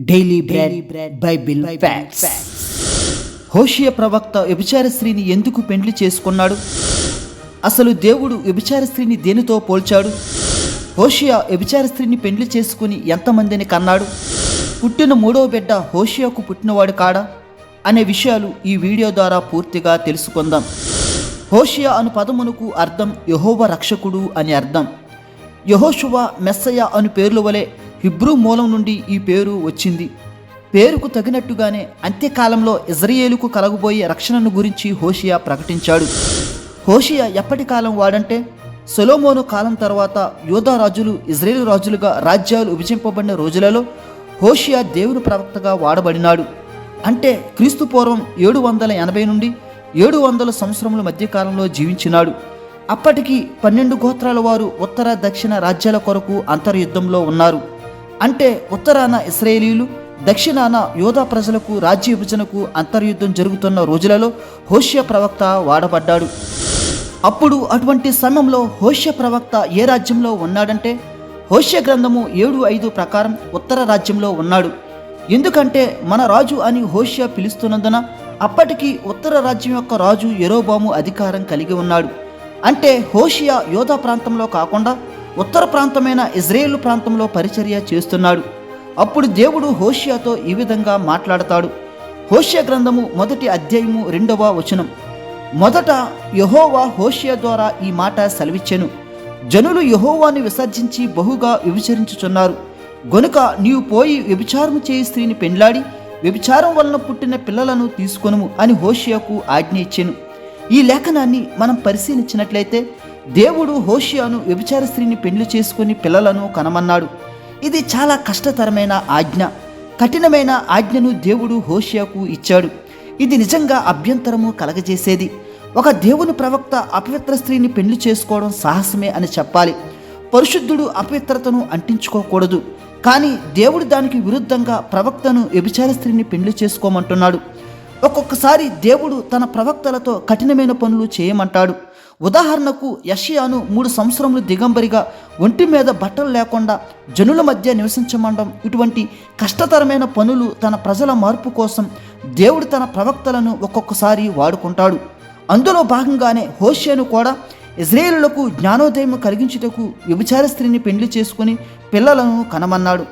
Daily bread bible facts Hosea ప్రవక్త వ్యభిచార స్త్రీని ఎందుకు పెండ్లి చేసుకున్నాడు? అసలు దేవుడు వ్యభిచార స్త్రీని దేనితో పోల్చాడు? హోషియా వ్యభిచార స్త్రీని పెండ్లి చేసుకుని ఎంతమందిని కన్నాడు? పుట్టిన మూడవ బిడ్డ హోషియాకు పుట్టినవాడు కాడా? అనే విషయాలు ఈ వీడియో ద్వారా పూర్తిగా తెలుసుకుందాం. హోషియా అను పదమునకు అర్థం యహోవ రక్షకుడు అని అర్థం. యహోషువ మెస్సయ అను పేర్ల వలె హిబ్రూ మూలం నుండి ఈ పేరు వచ్చింది. పేరుకు తగినట్టుగానే అంత్యకాలంలో ఇజ్రాయేలుకు కలగబోయే రక్షణను గురించి హోషియా ప్రకటించాడు. హోషియా ఎప్పటి కాలం వాడంటే సొలోమోను కాలం తర్వాత యోధా రాజులు ఇజ్రాయేల్ రాజులుగా రాజ్యాలు విభజింపబడిన రోజులలో హోషియా దేవుని ప్రవక్తగా వాడబడినాడు. అంటే క్రీస్తు పూర్వం ఏడు వందల ఎనభై నుండి ఏడు వందల సంవత్సరముల మధ్యకాలంలో జీవించినాడు. అప్పటికి పన్నెండు గోత్రాల వారు ఉత్తర దక్షిణ రాజ్యాల కొరకు అంతర్యుద్ధంలో ఉన్నారు. అంటే ఉత్తరాన ఇస్రాయేలీలు దక్షిణాన యోధా ప్రజలకు రాజ్య విభజనకు అంతర్యుద్ధం జరుగుతున్న రోజులలో హోష్య ప్రవక్త వాడబడ్డాడు. అప్పుడు అటువంటి సమయంలో హోష్య ప్రవక్త ఏ రాజ్యంలో ఉన్నాడంటే హోష్య గ్రంథము ఏడు ఐదు ప్రకారం ఉత్తర రాజ్యంలో ఉన్నాడు. ఎందుకంటే మన రాజు అని హోష్య పిలుస్తున్నందున అప్పటికి ఉత్తర రాజ్యం యొక్క రాజు ఎరోబాము అధికారం కలిగి ఉన్నాడు. అంటే హోషియా యోధా ప్రాంతంలో కాకుండా ఉత్తర ప్రాంతమైన ఇజ్రాయేల్ ప్రాంతంలో పరిచర్య చేస్తున్నాడు. అప్పుడు దేవుడు హోషియాతో ఈ విధంగా మాట్లాడతాడు. హోషియా గ్రంథము మొదటి అధ్యాయము రెండవ వచనం. మొదట యహోవా హోషియా ద్వారా ఈ మాట సెలవిచ్చెను. జనులు యహోవాని విసర్జించి బహుగా వ్యభిచరించుచున్నారు. గనుక నీవు పోయి వ్యభిచారం చేయి స్త్రీని పెండ్లాడి వ్యభిచారం వలన పుట్టిన పిల్లలను తీసుకొనుము అని హోషియాకు ఆజ్ఞ ఇచ్చాను. ఈ లేఖనాన్ని మనం పరిశీలించినట్లయితే దేవుడు హోషియాను వ్యభిచార స్త్రీని పెళ్ళి చేసుకుని పిల్లలను కనమన్నాడు. ఇది చాలా కష్టతరమైన ఆజ్ఞ. కఠినమైన ఆజ్ఞను దేవుడు హోషియాకు ఇచ్చాడు. ఇది నిజంగా అభ్యంతరము కలగజేసేది. ఒక దేవుని ప్రవక్త అపవిత్ర స్త్రీని పెళ్ళి చేసుకోవడం సాహసమే అని చెప్పాలి. పరిశుద్ధుడు అపవిత్రతను అంటించుకోకూడదు. కానీ దేవుడు దానికి విరుద్ధంగా ప్రవక్తను వ్యభిచార స్త్రీని పెళ్ళి చేసుకోమంటున్నాడు. ఒక్కొక్కసారి దేవుడు తన ప్రవక్తలతో కఠినమైన పనులు చేయమంటాడు. ఉదాహరణకు యషియాను మూడు సంవత్సరములు దిగంబరిగా ఒంటి మీద బట్టలు లేకుండా జనుల మధ్య నివసించమండం ఇటువంటి కష్టతరమైన పనులు తన ప్రజల మార్పు కోసం దేవుడు తన ప్రవక్తలను ఒక్కొక్కసారి వాడుకుంటాడు. అందులో భాగంగానే హోషేను కూడా ఇజ్రాయేలులకు జ్ఞానోదయం కలిగించుటకు వ్యభిచార స్త్రీని పెళ్ళి చేసుకుని పిల్లలను కనమన్నాడు.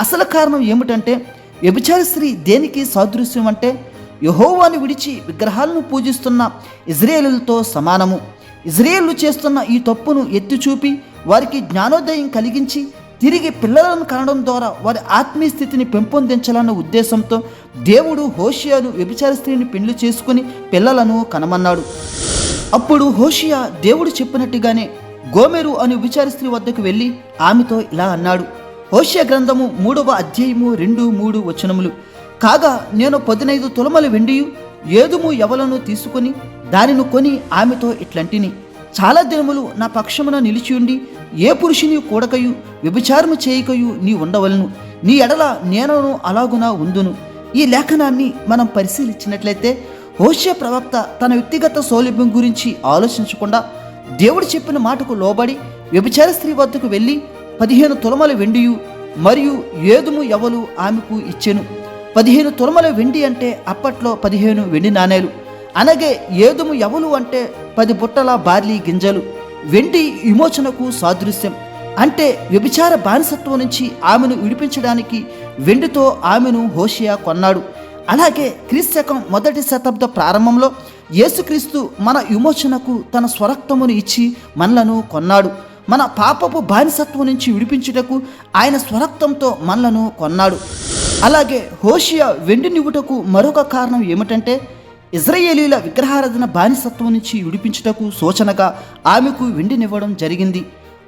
అసలు కారణం ఏమిటంటే వ్యభిచార స్త్రీ దేనికి సాదృశ్యం అంటే యహోవాను విడిచి విగ్రహాలను పూజిస్తున్న ఇజ్రాయేలులతో సమానము. ఇజ్రాయేళ్ళు చేస్తున్న ఈ తప్పును ఎత్తి చూపి వారికి జ్ఞానోదయం కలిగించి తిరిగి పిల్లలను కనడం ద్వారా వారి ఆత్మీయ స్థితిని పెంపొందించాలన్న ఉద్దేశంతో దేవుడు హోషియాను వ్యభిచార స్త్రీని పెళ్ళి చేసుకుని పిల్లలను కనమన్నాడు. అప్పుడు హోషియా దేవుడు చెప్పినట్టుగానే గోమెరు అనే విచార స్త్రీ వద్దకు వెళ్ళి ఆమెతో ఇలా అన్నాడు. హోషియా గ్రంథము మూడవ అధ్యాయము రెండు మూడు వచనములు. కాగా నేను పదినైదు తులమలు వెండియు ఏదుము ఎవలను తీసుకొని దానిని కొని ఆమెతో ఇట్లంటిని. చాలా దినములు నా పక్షమున నిలిచియుండి ఏ పురుషుని కూడకయు వ్యభిచారము చేయకయు నీ ఉండవలను. నీ ఎడల నేనను అలాగునా ఉందును. ఈ లేఖనాన్ని మనం పరిశీలించినట్లయితే హోషే ప్రవక్త తన వ్యక్తిగత సౌలభ్యం గురించి ఆలోచించకుండా దేవుడు చెప్పిన మాటకు లోబడి వ్యభిచార స్త్రీ వద్దకు వెళ్ళి పదిహేను తులమల వెండియు మరియు ఏదుము ఎవలు ఆమెకు ఇచ్చెను. పదిహేను తులమల వెండి అంటే అప్పట్లో పదిహేను వెండి నాణేలు. అనగే ఏదుము ఎవలు అంటే పది బుట్టల బార్లీ గింజలు. వెండి విమోచనకు సాదృశ్యం. అంటే వ్యభిచార బానిసత్వం నుంచి ఆమెను విడిపించడానికి వెండితో ఆమెను హోషియా కొన్నాడు. అలాగే క్రీస్తకం మొదటి శతాబ్ద ప్రారంభంలో యేసుక్రీస్తు మన విమోచనకు తన స్వరక్తమును ఇచ్చి మనలను కొన్నాడు. మన పాపపు బానిసత్వం నుంచి విడిపించుటకు ఆయన స్వరక్తంతో మనలను కొన్నాడు. అలాగే హోషియా వెండి నివ్వుటకు మరొక కారణం ఏమిటంటే ఇజ్రాయేలీల విగ్రహారాధన బానిసత్వం నుంచి విడిపించుటకు సూచనగా ఆమెకు వెండినివ్వడం జరిగింది.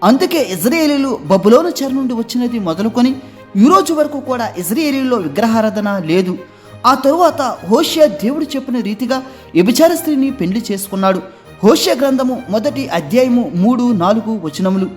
అందుకే ఇజ్రాయేలీలు బబులోను చెర నుండి వచ్చినది మొదలుకొని ఈరోజు వరకు కూడా ఇజ్రాయేలీలో విగ్రహారాధన లేదు. ఆ తరువాత హోషియా దేవుడు చెప్పిన రీతిగా వ్యభిచార స్త్రీని పెళ్ళి చేసుకున్నాడు. హోషియా గ్రంథము మొదటి అధ్యాయము మూడు నాలుగు వచనములు.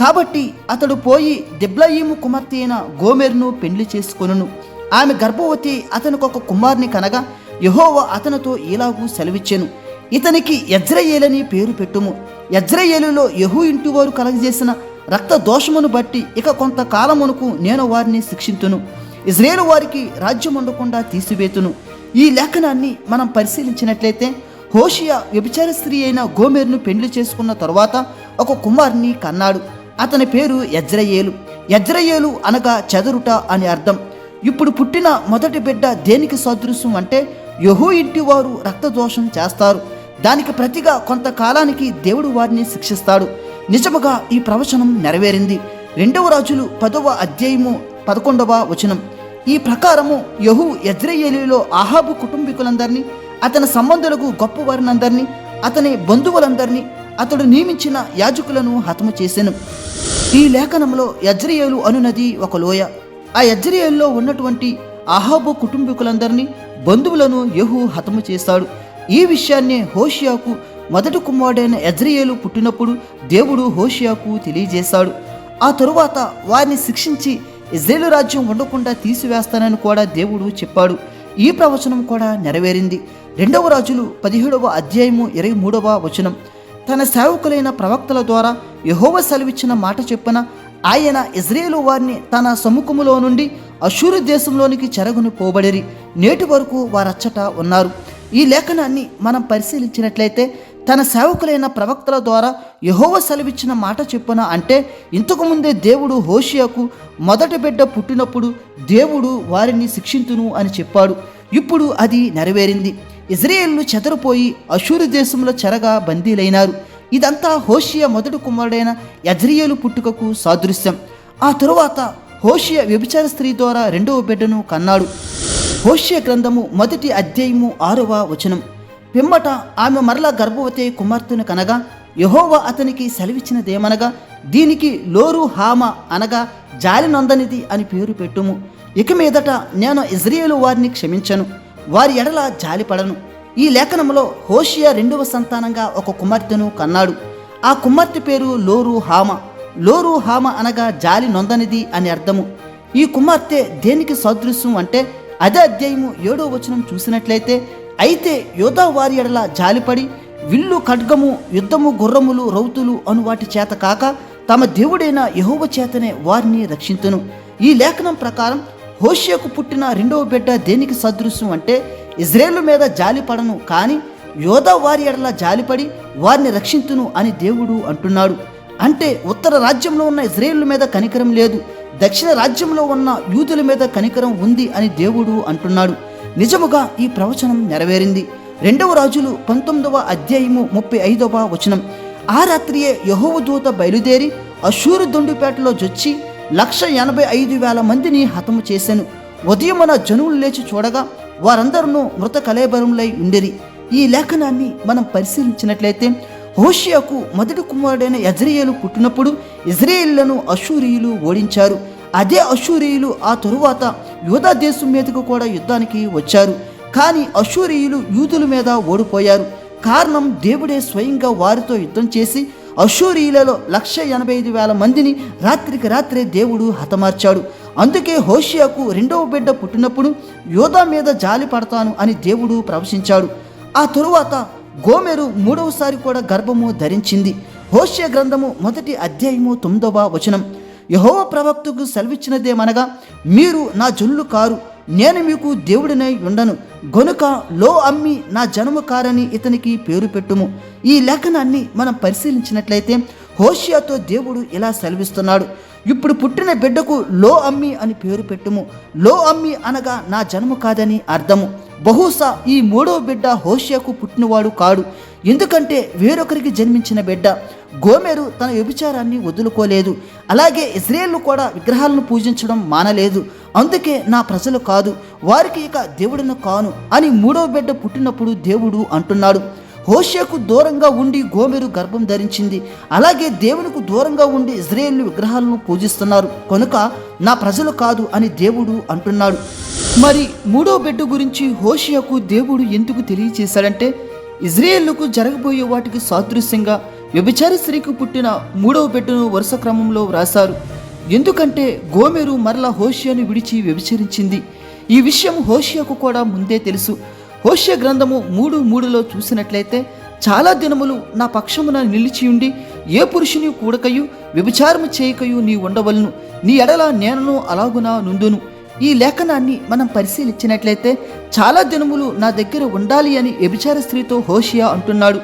కాబట్టి అతడు పోయి దిబ్లయీము కుమార్తె అయిన గోమెర్ను పెళ్ళి చేసుకొనును. ఆమె గర్భవతి అతనికి ఒక కుమార్ని కనగా యహోవ అతనితో ఇలాగూ సెలవిచ్చెను. ఇతనికి యజ్రయేలని పేరు పెట్టుము. యజ్రయేలులో యహూ ఇంటి వారు కలగజేసిన రక్త దోషమును బట్టి ఇక కొంతకాలమునకు నేను వారిని శిక్షింతును. ఇజ్రాయేల్ వారికి రాజ్యం ఉండకుండా తీసివేతును. ఈ లేఖనాన్ని మనం పరిశీలించినట్లయితే హోషియా వ్యభిచార స్త్రీ అయిన గోమేర్ను పెండ్లి చేసుకున్న తరువాత ఒక కుమారుని కన్నాడు. అతని పేరు యజ్రయేలు. యజ్రయేలు అనగా చెదరుట అని అర్థం. ఇప్పుడు పుట్టిన మొదటి బిడ్డ దేనికి సదృశ్యం అంటే యహో ఇంటి వారు రక్తదోషం చేస్తారు. దానికి ప్రతిగా కొంతకాలానికి దేవుడు వారిని శిక్షిస్తాడు. నిజముగా ఈ ప్రవచనం నెరవేరింది. రెండవ రాజులు పదవ అధ్యాయము పదకొండవ వచనం. ఈ ప్రకారము యహు యజ్రయేలులో ఆహాబు కుటుంబీకులందరినీ అతని సంబంధులకు గొప్పవారినందరినీ అతని బంధువులందరినీ అతడు నియమించిన యాజకులను హతము చేశాను ఈ లేఖనంలో యజ్రియలు అనునది ఒక లోయ. ఆ యజ్రియల్లో ఉన్నటువంటి అహాబు కుటుంబీకులందరినీ బంధువులను యహు హతము చేశాడు. ఈ విషయాన్నే హోషియాకు మొదటి కుమారుడైన యజ్రియలు పుట్టినప్పుడు దేవుడు హోషియాకు తెలియజేశాడు. ఆ తరువాత వారిని శిక్షించి ఇజ్రాయేలు రాజ్యం ఉండకుండా తీసివేస్తానని కూడా దేవుడు చెప్పాడు. ఈ ప్రవచనం కూడా నెరవేరింది. రెండవ రాజులు పదిహేడవ అధ్యాయము ఇరవై మూడవ వచనం. తన సేవకులైన ప్రవక్తల ద్వారా యహోవ సెలవిచ్చిన మాట చెప్పిన ఆయన ఇజ్రాయేలు వారిని తన సముఖములో నుండి అశూరు దేశంలోనికి చెరగుని పోబడిరి. నేటి వరకు వారచ్చట ఉన్నారు. ఈ లేఖనాన్ని మనం పరిశీలించినట్లయితే తన సేవకులైన ప్రవక్తల ద్వారా యహోవ సెలవిచ్చిన మాట చెప్పున అంటే ఇంతకుముందే దేవుడు హోషియాకు మొదటి బిడ్డ పుట్టినప్పుడు దేవుడు వారిని శిక్షింతును అని చెప్పాడు. ఇప్పుడు అది నెరవేరింది. ఇజ్రాయేళ్ళు చెదరిపోయి అశూరు దేశంలో చెరగా బందీలైనారు. ఇదంతా హోషియా మొదటి కుమారుడైన యజ్రియలు పుట్టుకకు సాదృశ్యం. ఆ తరువాత హోషియ వ్యభిచార స్త్రీ ద్వారా రెండవ బిడ్డను కన్నాడు. హోషియ గ్రంథము మొదటి అధ్యాయము ఆరవ వచనం. పిమ్మట ఆమె మరల గర్భవతి కుమార్తెను కనగా యహోవ అతనికి సెలవిచ్చినదేమనగా దీనికి లోరు హామ అనగా జాలినొందనిది అని పేరు పెట్టుము. ఇక మీదట నేను ఇజ్రాయేలు వారిని క్షమించను. వారి ఎడల జాలిపడను ఈ లేఖనంలో హోషియా రెండవ సంతానంగా ఒక కుమార్తెను కన్నాడు. ఆ కుమార్తె పేరు లోరు హామ లోరు హామ అనగా జాలి నొందనిది అని అర్థము. ఈ కుమార్తె దేనికి సదృశ్యం అంటే అదే అధ్యాయము ఏడో వచనం చూసినట్లయితే అయితే యోధా వారి ఎడల జాలిపడి విల్లు ఖడ్గము యుద్ధము గుర్రములు రౌతులు అను వాటి చేత కాక తమ దేవుడైన యహోవ చేతనే వారిని రక్షించును. ఈ లేఖనం ప్రకారం హోషియకు పుట్టిన రెండవ బిడ్డ దేనికి సదృశ్యం అంటే ఇజ్రాయేల్ మీద జాలిపడను కానీ యోధా వారి ఎడల జాలిపడి వారిని రక్షించును అని దేవుడు అంటున్నాడు. అంటే ఉత్తర రాజ్యంలో ఉన్న ఇజ్రాయేల్ మీద కనికరం లేదు దక్షిణ రాజ్యంలో ఉన్న యూదుల మీద కనికరం ఉంది అని దేవుడు అంటున్నాడు. నిజముగా ఈ ప్రవచనం నెరవేరింది. రెండవ రాజులు పంతొమ్మిదవ అధ్యాయము ముప్పై ఐదవ వచనం. ఆ రాత్రియే యహోవ దూత బయలుదేరి అశూరు దొండుపేటలో జొచ్చి లక్ష ఎనభై ఐదు వేల మందిని హతము చేశాను ఉదయమున జనువులు లేచి చూడగా వారందరూ మృత కలేబరములై ఉండిరి. ఈ లేఖనాన్ని మనం పరిశీలించినట్లయితే హోషియాకు మొదటి కుమారుడైన యజ్రియలు పుట్టినప్పుడు ఇజ్రాయేళ్ళను అశూరియులు ఓడించారు. అదే అశూరియులు ఆ తరువాత యూదా దేశం మీదకు కూడా యుద్ధానికి వచ్చారు. కానీ అశూరియులు యూదుల మీద ఓడిపోయారు. కారణం దేవుడే స్వయంగా వారితో యుద్ధం చేసి అశూరియులలో లక్ష ఎనభై ఐదు వేల మందిని రాత్రికి రాత్రే దేవుడు హతమార్చాడు. అందుకే హోషియాకు రెండవ బిడ్డ పుట్టినప్పుడు యోధా మీద జాలి పడతాను అని దేవుడు ప్రవశించాడు ఆ తరువాత గోమెరు మూడవసారి కూడా గర్భము ధరించింది. హోషియ గ్రంథము మొదటి అధ్యాయము తొమ్మిదవ వచనం. యహోవ ప్రవక్తకు సెలవిచ్చినదేమనగా మీరు నా జొల్లు కారు నేను మీకు దేవుడినై ఉండను. గనుక లో అమ్మి నా జనము కారని ఇతనికి పేరు పెట్టుము. ఈ లేఖనాన్ని మనం పరిశీలించినట్లయితే హోషియాతో దేవుడు ఇలా సెలవిస్తున్నాడు. ఇప్పుడు పుట్టిన బిడ్డకు లో అమ్మి అని పేరు పెట్టుము. లో అమ్మి అనగా నా జన్మ కాదని అర్థము. బహుశా ఈ మూడవ బిడ్డ హోషియాకు పుట్టినవాడు కాడు. ఎందుకంటే వేరొకరికి జన్మించిన బిడ్డ. గోమెరు తన వ్యభిచారాన్ని వదులుకోలేదు. అలాగే ఇజ్రాయేల్ కూడా విగ్రహాలను పూజించడం మానలేదు. అందుకే నా ప్రజలు కాదు వారికి ఇక దేవుడిని కాను అని మూడవ బిడ్డ పుట్టినప్పుడు దేవుడు అంటున్నాడు. హోషేకు దూరంగా ఉండి గోమెరు గర్భం ధరించింది. అలాగే దేవునికి దూరంగా ఉండి ఇజ్రాయేల్ విగ్రహాలను పూజిస్తున్నారు. కనుక నా ప్రజలు కాదు అని దేవుడు అంటున్నాడు. మరి మూడో బిడ్డ గురించి హోషియాకు దేవుడు ఎందుకు తెలియచేశాడంటే ఇజ్రాయేళ్ళకు జరగబోయే వాటికి సాదృశ్యంగా వ్యభిచారి స్త్రీకి పుట్టిన మూడవ బిడ్డను వరుస క్రమంలో వ్రాశారు. ఎందుకంటే గోమెరు మరల హోషియాను విడిచి వ్యభిచరించింది. ఈ విషయం హోషియాకు కూడా ముందే తెలుసు. హోషియా గ్రంథము మూడు మూడులో చూసినట్లయితే చాలా దినములు నా పక్షమున నిలిచియుండి ఏ పురుషుని కూడకయు వ్యభిచారము చేయకయు నీ ఉండవలను. నీ ఎడల నేనను అలాగునా నుండును. ఈ లేఖనాన్ని మనం పరిశీలించినట్లయితే చాలా దినములు నా దగ్గర ఉండాలి అని వ్యభిచార స్త్రీతో హోషియా అంటున్నాడు.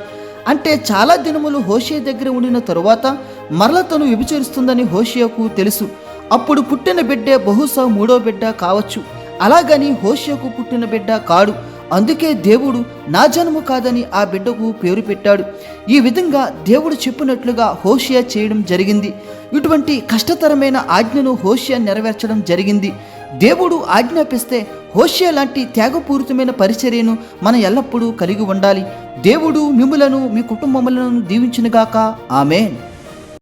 అంటే చాలా దినములు హోషియా దగ్గర ఉండిన తరువాత మరల తను వ్యభిచరిస్తుందని హోషియాకు తెలుసు. అప్పుడు పుట్టిన బిడ్డే బహుశా మూడో బిడ్డ కావచ్చు. అలాగని హోషియాకు పుట్టిన బిడ్డ కాడు. అందుకే దేవుడు నా జన్ము కాదని ఆ బిడ్డకు పేరు పెట్టాడు. ఈ విధంగా దేవుడు చెప్పినట్లుగా హోషియా చేయడం జరిగింది. ఇటువంటి కష్టతరమైన ఆజ్ఞను హోషియా నెరవేర్చడం జరిగింది. దేవుడు ఆజ్ఞాపిస్తే హోషియా లాంటి త్యాగపూరితమైన పరిచర్యను మనం ఎల్లప్పుడూ కలిగి ఉండాలి. దేవుడు మిమ్ములను మీ కుటుంబములను దీవించునుగాక. ఆమెన్.